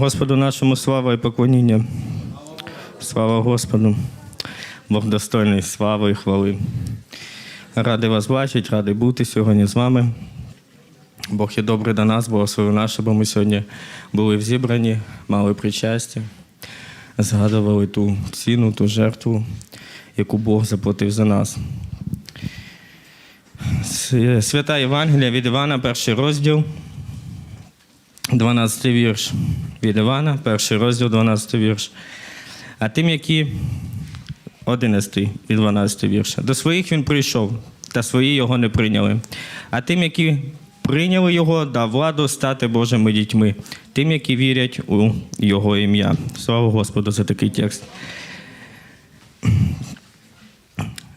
Господу нашому слава і поклоніння. Слава Господу. Бог достойний слави і хвали. Радий вас бачити, радий бути сьогодні з вами. Бог є добрий до нас, благословив нас, щоб ми сьогодні були в мали причастя, згадували ту ціну, ту жертву, яку Бог заплатив за нас. Свята Євангелія від Івана, перший розділ, 12 вірш. Від Івана, перший розділ, 12 вірш. А тим, які 11 і 12 вірш. До своїх він прийшов, та свої його не прийняли. А тим, які прийняли його, дав владу стати Божими дітьми, тим, які вірять у Його ім'я. Слава Господу за такий текст.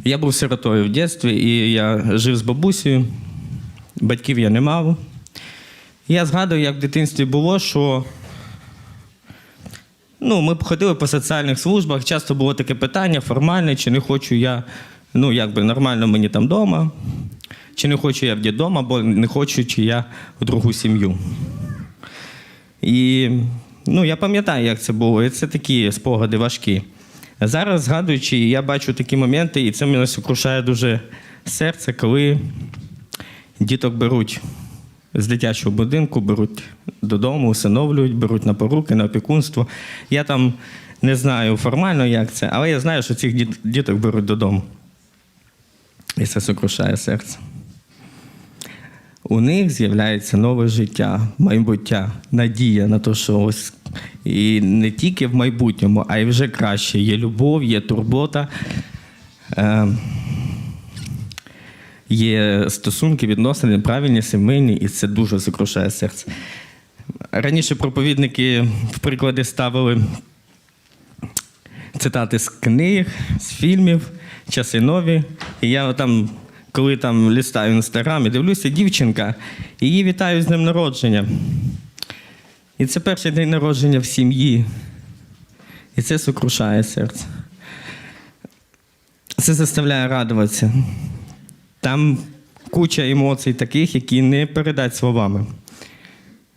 Я був сиротою в дитинстві, і я жив з бабусею. Батьків я не мав. Я згадую, як в дитинстві було, що ну, ми ходили по соціальних службах, часто було таке питання формальне, чи не хочу я, ну, якби нормально мені там вдома, чи не хочу я вдома, бо не хочу, чи я в другу сім'ю. І ну, я пам'ятаю, як це було. І це такі спогади важкі. Зараз, згадуючи, я бачу такі моменти, і це мене сокрушає дуже серце, коли діток беруть з дитячого будинку, беруть додому, усиновлюють, беруть на поруки, на опікунство. Я там не знаю формально, як це, але я знаю, що цих діток беруть додому. І це сокрушає серце. У них з'являється нове життя, майбуття, надія на те, що ось і не тільки в майбутньому, а й вже краще. Є любов, є турбота. Є стосунки, відносини, правильні, сімейні, і це дуже сокрушає серце. Раніше проповідники в приклади ставили цитати з книг, з фільмів, часи нові. І я там, коли там листаю в інстаграм і дивлюся, дівчинка, її вітаю з днем народження. І це перший день народження в сім'ї. І це сокрушає серце. Це заставляє радуватися. Там куча емоцій таких, які не передать словами.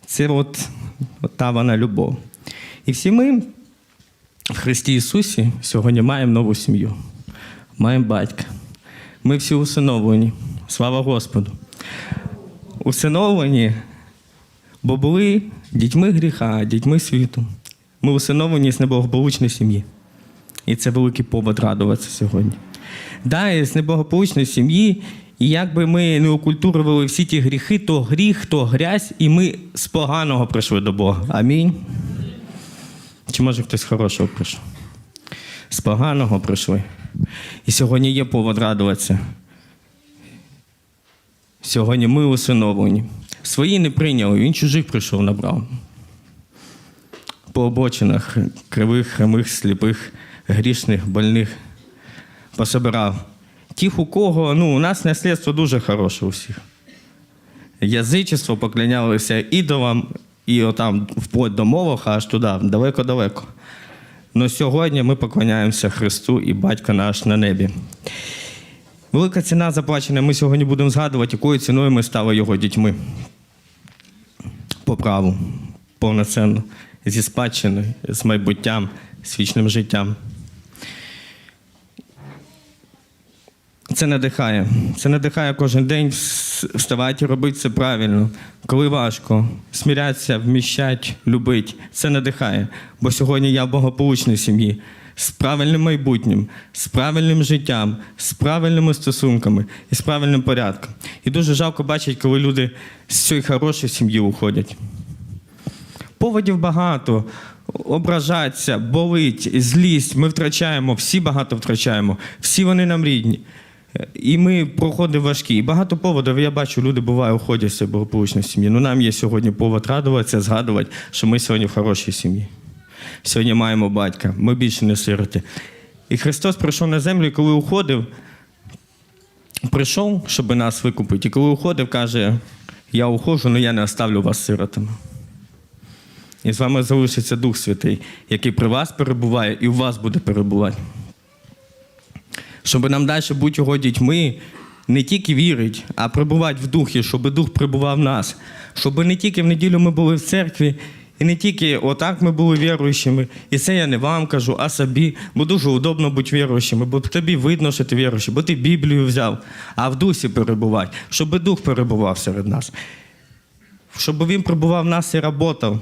Це от, от та вона любов. І всі ми в Христі Ісусі сьогодні маємо нову сім'ю, маємо батька. Ми всі усиновлені. Слава Господу. Усиновлені, бо були дітьми гріха, дітьми світу. Ми усиновлені з неблагополучної сім'ї. І це великий повод радуватися сьогодні. Да, з неблагополучної сім'ї, і якби ми не окультурували всі ті гріхи, то гріх, то грязь, і ми з поганого прийшли до Бога. Амінь. Чи може хтось хорошого прийшов? З поганого прийшли. І сьогодні є повод радуватися. Сьогодні ми усиновлені. Свої не прийняли, він чужих прийшов, набрав. По обочинах кривих, хромих, сліпих, грішних, больних пособирав. Тих, у кого, ну, у нас наслідство дуже хороше у всіх. Язичество поклонялося ідолам, і отам вплоть до Молоха, аж туди, далеко-далеко. Но сьогодні ми поклоняємося Христу і Батько наш на небі. Велика ціна заплачена. Ми сьогодні будемо згадувати, якою ціною ми стали його дітьми. По праву, повноцінно, зі спадщиною, з майбуттям, з вічним життям. Це надихає. Це надихає кожен день вставати і робити це правильно. Коли важко, смірятися, вміщать, любить. Це надихає. Бо сьогодні я в благополучній сім'ї з правильним майбутнім, з правильним життям, з правильними стосунками і з правильним порядком. І дуже жалко бачити, коли люди з цієї хорошої сім'ї уходять. Поводів багато. Ображаться, болить, злість. Ми втрачаємо, всі багато втрачаємо, всі вони нам рідні. І ми проходимо важкі. І багато поводів, я бачу, люди буває, уходять з благополучної сім'ї. Ну нам є сьогодні повод радуватися, згадувати, що ми сьогодні в хорошій сім'ї. Сьогодні маємо батька, ми більше не сироти. І Христос прийшов на землю, і коли уходив, прийшов, щоб нас викупити. І коли уходив, каже: Я уходжу, але я не оставлю вас сиротами. І з вами залишиться Дух Святий, який при вас перебуває і у вас буде перебувати. Щоб нам далі бути його дітьми, не тільки вірити, а перебувати в духі, щоб дух прибував в нас. Щоб не тільки в неділю ми були в церкві І не тільки отак ми були віруючими, і це я не вам кажу, а собі, бо дуже удобно бути віруючими, бо тобі видно, що ти віруючий, бо ти Біблію взяв, а в дусі перебувай, щоб дух перебував серед нас. Щоб він перебував в нас і працював.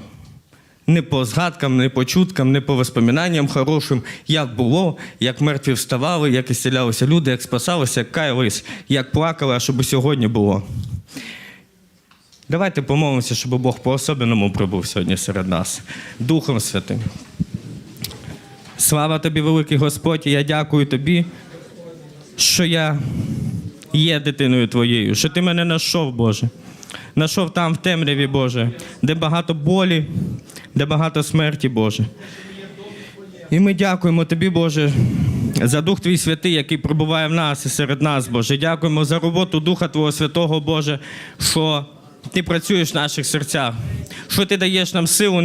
Не по згадкам, не по чуткам, не по воспоминанням хорошим, як було, як мертві вставали, як ісцілялися люди, як спасалися, як каялись, як плакали, а щоб сьогодні було. Давайте помолимося, щоб Бог по-особенному прибув сьогодні серед нас, Духом Святим. Слава тобі, великий Господь, я дякую тобі, що я є дитиною твоєю, що ти мене знайшов, Боже. Знайшов там в темряві, Боже, де багато болі, де багато смерті, Боже. І ми дякуємо тобі, Боже, за Дух Твій Святий, який пробуває в нас і серед нас, Боже. Дякуємо за роботу Духа Твого Святого, Боже, що ти працюєш в наших серцях, що ти даєш нам силу.